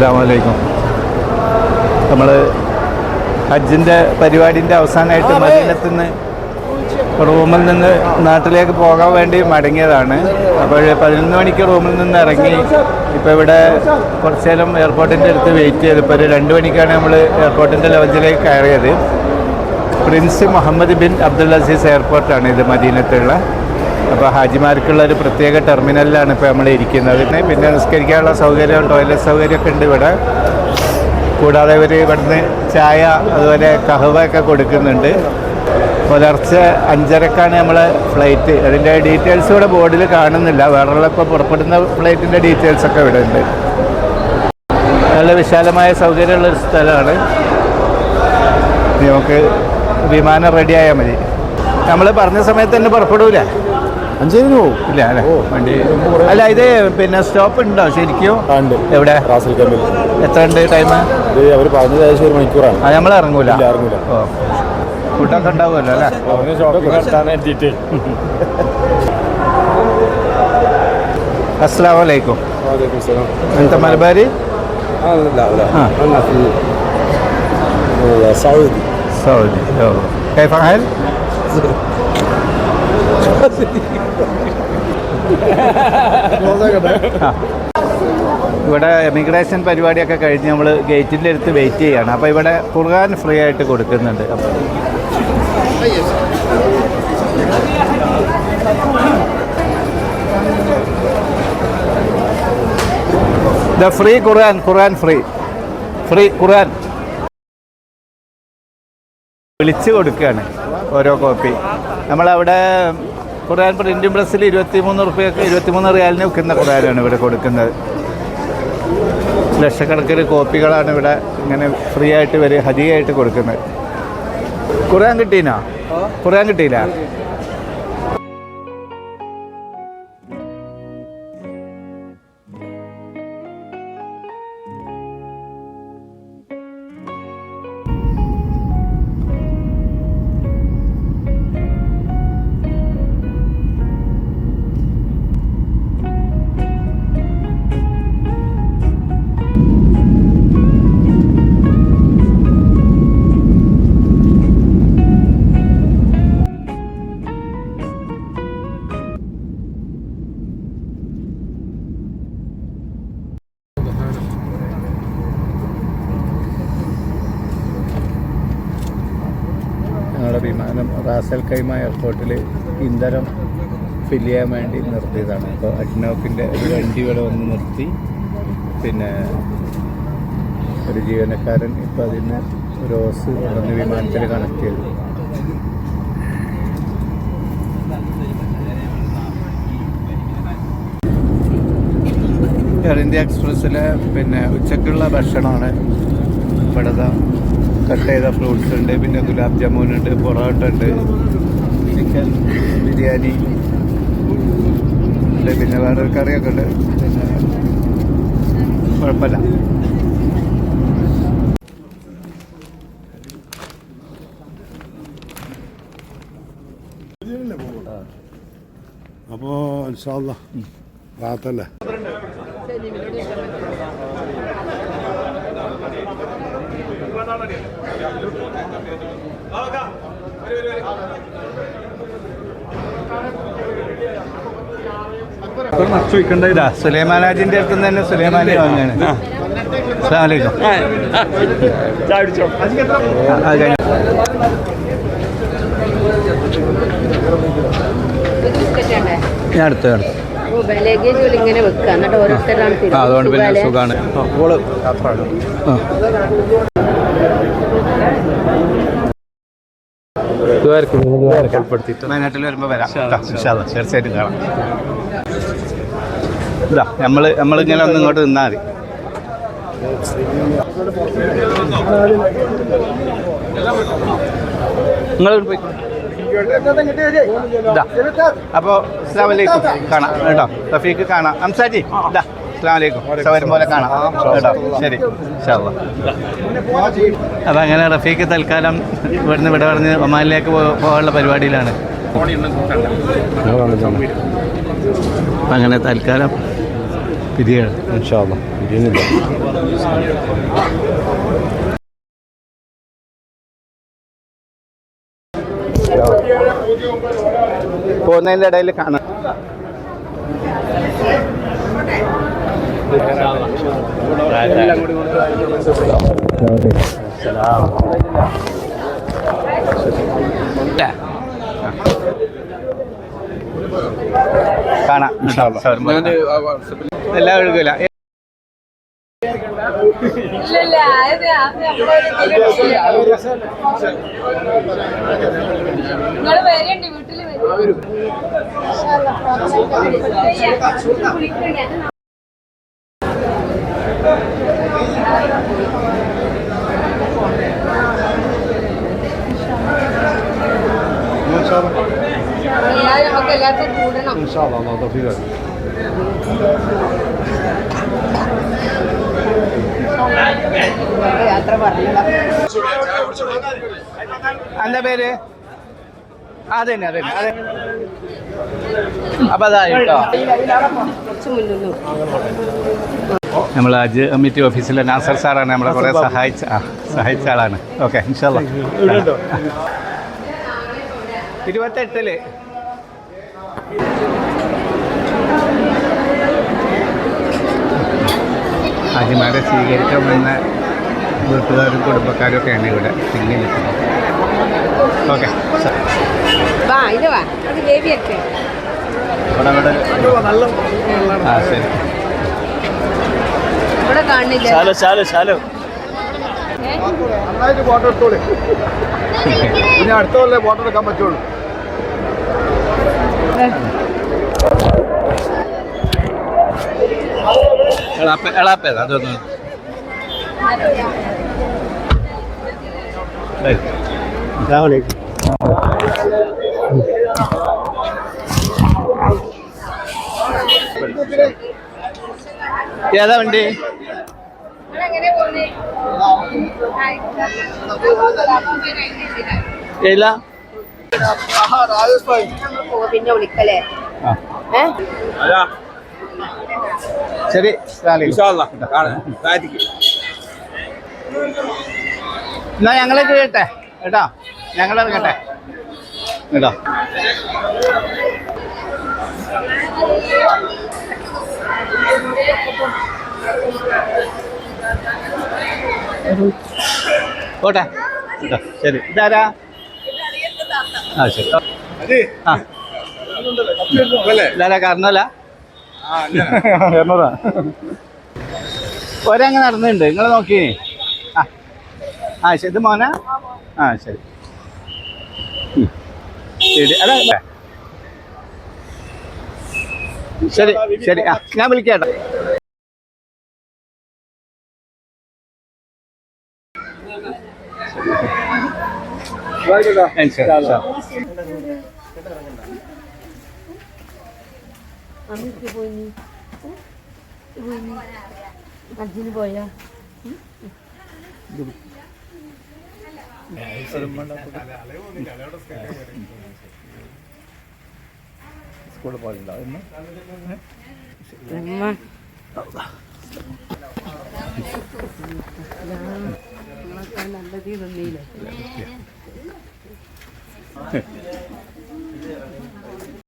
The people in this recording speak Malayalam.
അസ്സാമലൈക്കും നമ്മൾ ഹജ്ജിന്റെ പരിപാടിന്റെ അവസാനമായിട്ട് മദീനത്തിൽ നിന്ന് റൂമിൽ നിന്ന് നാട്ടിലേക്ക് പോകാൻ വേണ്ടി മടങ്ങിയതാണ്. അപ്പോൾ പതിനൊന്ന് മണിക്ക് റൂമിൽ നിന്ന് ഇറങ്ങി. ഇപ്പോൾ ഇവിടെ കുറച്ച് നേരം എയർപോർട്ടിന്റെ അടുത്ത് വെയിറ്റ് ചെയ്ത്. ഇപ്പോൾ ഒരു രണ്ട് മണിക്കാണ് നമ്മൾ എയർപോർട്ടിന്റെ ലോഞ്ചിലേക്ക് കയറിയത്. Prince Muhammad bin Abdul Aziz എയർപോർട്ടാണ് ഇത് മദീനത്തുള്ള. അപ്പോൾ ഹാജിമാർക്കുള്ള ഒരു പ്രത്യേക ടെർമിനലിലാണ് ഇപ്പോൾ നമ്മൾ ഇരിക്കുന്നത്. പിന്നെ നിസ്കരിക്കാനുള്ള സൗകര്യം ടോയ്ലറ്റ് സൗകര്യമൊക്കെ ഉണ്ട് ഇവിടെ. കൂടാതെ ഇവർ ഇവിടുന്ന് ചായ അതുപോലെ കഹവ ഒക്കെ കൊടുക്കുന്നുണ്ട്. പുലർച്ചെ അഞ്ചരക്കാണ് നമ്മളെ ഫ്ലൈറ്റ് അതിന്റെ ഡീറ്റെയിൽസ് ഇവിടെ ബോർഡിൽ കാണുന്നില്ല. വേറെയുള്ള ഇപ്പോൾ പുറപ്പെടുന്ന ഫ്ലൈറ്റിന്റെ ഡീറ്റെയിൽസ് ഒക്കെ ഇവിടെ ഉണ്ട്. നല്ല വിശാലമായ സൗകര്യമുള്ളൊരു സ്ഥലമാണ്. നമുക്ക് വിമാനം റെഡിയായാൽ മതി. നമ്മൾ പറഞ്ഞ സമയത്ത് തന്നെ പുറപ്പെടൂല. അഞ്ചേരി ഇല്ല അല്ലേ? വണ്ടി. അല്ല ഇത് പിന്നെ സ്റ്റോപ്പ് ഉണ്ടോ ശരിക്കോ? എവിടെ? എത്ര ഉണ്ട് ടൈം അവർ പറഞ്ഞത് ഏകദേശം ഒരു മണിക്കൂറാണ്. ആ നമ്മൾ ഇറങ്ങൂല. ഇറങ്ങൂല. ഫുഡൊക്കെ ഉണ്ടാവുമല്ലോ അല്ലേ? ഷോപ്പിംഗ് നടത്താൻ എത്തിയിട്ട് അസ്സാം എന്താ മലബാരി? സൗദി. സൗദി ഓ. കൈഫ ഇവിടെ എമിഗ്രേഷൻ പരിപാടിയൊക്കെ കഴിഞ്ഞ് നമ്മൾ ഗേറ്റിന്റെ അടുത്ത് വെയിറ്റ് ചെയ്യാണ്. അപ്പോൾ ഇവിടെ കുറുകാൻ ഫ്രീ ആയിട്ട് കൊടുക്കുന്നുണ്ട്. The free Quran Quran free free Quran വിളിച്ചു കൊടുക്കുകയാണ് ഓരോ കോപ്പി നമ്മളവിടെ ഖുർആൻ പ്രസ്സിൽ ഇരുപത്തി മൂന്ന് റുപ്യക്ക് ഇരുപത്തിമൂന്ന് റിയാലിന് വിൽക്കുന്ന ഖുർആനാണ് ഇവിടെ കൊടുക്കുന്നത്. ലക്ഷക്കണക്കിന് കോപ്പികളാണ് ഇവിടെ ഇങ്ങനെ ഫ്രീ ആയിട്ട് വരെ ഹദിയായിട്ട് കൊടുക്കുന്നത്. ഖുർആൻ കിട്ടീനോ? ഖുർആൻ കിട്ടിയില്ല വിമാനം റാസൽ കൈമ എയർപോർട്ടിൽ ഇന്ധനം ഫില്ല് ചെയ്യാൻ വേണ്ടി നിർത്തിയതാണ്. അപ്പോൾ അഡ്നോക്കിന്റെ ഒരു വണ്ടി ഇവിടെ വന്ന് നിർത്തി. പിന്നെ ഒരു ജീവനക്കാരൻ ഇപ്പോൾ അതിന് റോസ് വന്ന് വിമാനത്തിൽ കണക്ട് ചെയ്തു. എയർ ഇന്ത്യ എക്സ്പ്രസ്സിലെ പിന്നെ ഉച്ചക്കുള്ള ഭക്ഷണമാണ് ഇവിടെ ദാ കട്ട് ചെയ്ത ഫ്രൂട്ട്സ് ഉണ്ട്. പിന്നെ ഗുലാബ് ജാമുൻ ഉണ്ട് പൊറോട്ട ഉണ്ട് ചിക്കൻ ബിരിയാണി ഉണ്ട്. പിന്നെ വേറെ ഒരു കറിയൊക്കെ ഉണ്ട്. പിന്നെ കുഴപ്പമില്ല അപ്പോൾ ഇൻഷാല്ല റാത്തല്ലേ? ഹാജിന്റെ അടുത്ത് തന്നെ സുലൈമാനി വാങ്ങാണ്. ഞാൻ അടുത്ത് അതുകൊണ്ട് പിന്നെ സുഖമാണ് അപ്പോൾ വയനാട്ടിൽ വരുമ്പോൾ വരാം. തീർച്ചയായിട്ടും കാണാം. ഇതാ നമ്മൾ നമ്മളിങ്ങനെ ഒന്ന് ഇങ്ങോട്ട് നിന്നാൽ മതി. നിങ്ങൾ അപ്പോൾ അസ്സാം വലൈക്കും കാണാം കേട്ടോ. റഫീക്ക് കാണാം. അംസാജി ഇതാ. സൗകര്യം കാണാം. കേട്ടോ? ശരി. അപ്പം അങ്ങനെ റഫീഖ് തൽക്കാലം ഇവിടുന്ന് ഇവിടെ പറഞ്ഞ് ഒമാനിലേക്ക് പോകാനുള്ള പരിപാടിയിലാണ്. അങ്ങനെ തൽക്കാലം പിരിയാണ് പോകുന്നതിന്റെ ഇടയിൽ കാണാം. കാണാം. എല്ലാം ഒഴുകില്ല നിങ്ങൾ വരണ്ട് വീട്ടിൽ വരും ഇൻഷാല്ല അല്ലാ പറഞ്ഞതാ എന്താ പേര്? അതന്നെ അതന്നെ അതെ. അപ്പൊ അതാ കേട്ടോ നമ്മൾ അജ് കമ്മിറ്റി ഓഫീസിലെ നാസർ സാറാണ് നമ്മളെ കുറേ സഹായിച്ച സഹായിച്ച ആളാണ്. ഓക്കെ ഇൻഷാല്ല ഇരുപത്തെട്ടിൽ. അജിമാരെ സ്വീകരിക്കാൻ വന്ന വീട്ടുകാരും കുടുംബക്കാരും ഒക്കെയാണ് ഇവിടെ തിങ്ങി നിൽക്കുന്നത്. ഓക്കെ ആ ശരി. ഇവിടെ കാണില്ല. ശാലു ശാലു ശാലു. ഏ? നന്നായിട്ട് ഫോട്ടോ എടുത്തോളി. ഇനി അടുത്ത കൊല്ലേ ഫോട്ടോ എടുക്കാൻ പറ്റുള്ളൂ. എളാപ്പ എളാപ്പേത അതൊന്ന് ഏതാ വണ്ടി? പിന്നെ വിളിക്കലേ ശരി. എന്നാ ഞങ്ങളെ കേട്ടെ. കേട്ടോ? ഞങ്ങൾ ഇറങ്ങട്ടെ കേട്ടോ? പോട്ടെ. ശരി. ഇതാരാ? ആ ശരി. ആ. ഇതാരാ? കാരണല്ല ഒരങ്ങ് നടന്നിട്ടുണ്ട്. നിങ്ങൾ നോക്കി. ആ. ആ ശരി. ഇത് മോന? ആ ശരി. ശരി. അതാ. ശരി ശരി. ആ ഞാൻ വിളിക്കാം അജിന് പോയാ സ്കൂളിൽ പോയിട്ടുണ്ടാവും ഇന്ന് അമ്മ. നല്ലതീ നിന്നീല്ലേ 嗯 好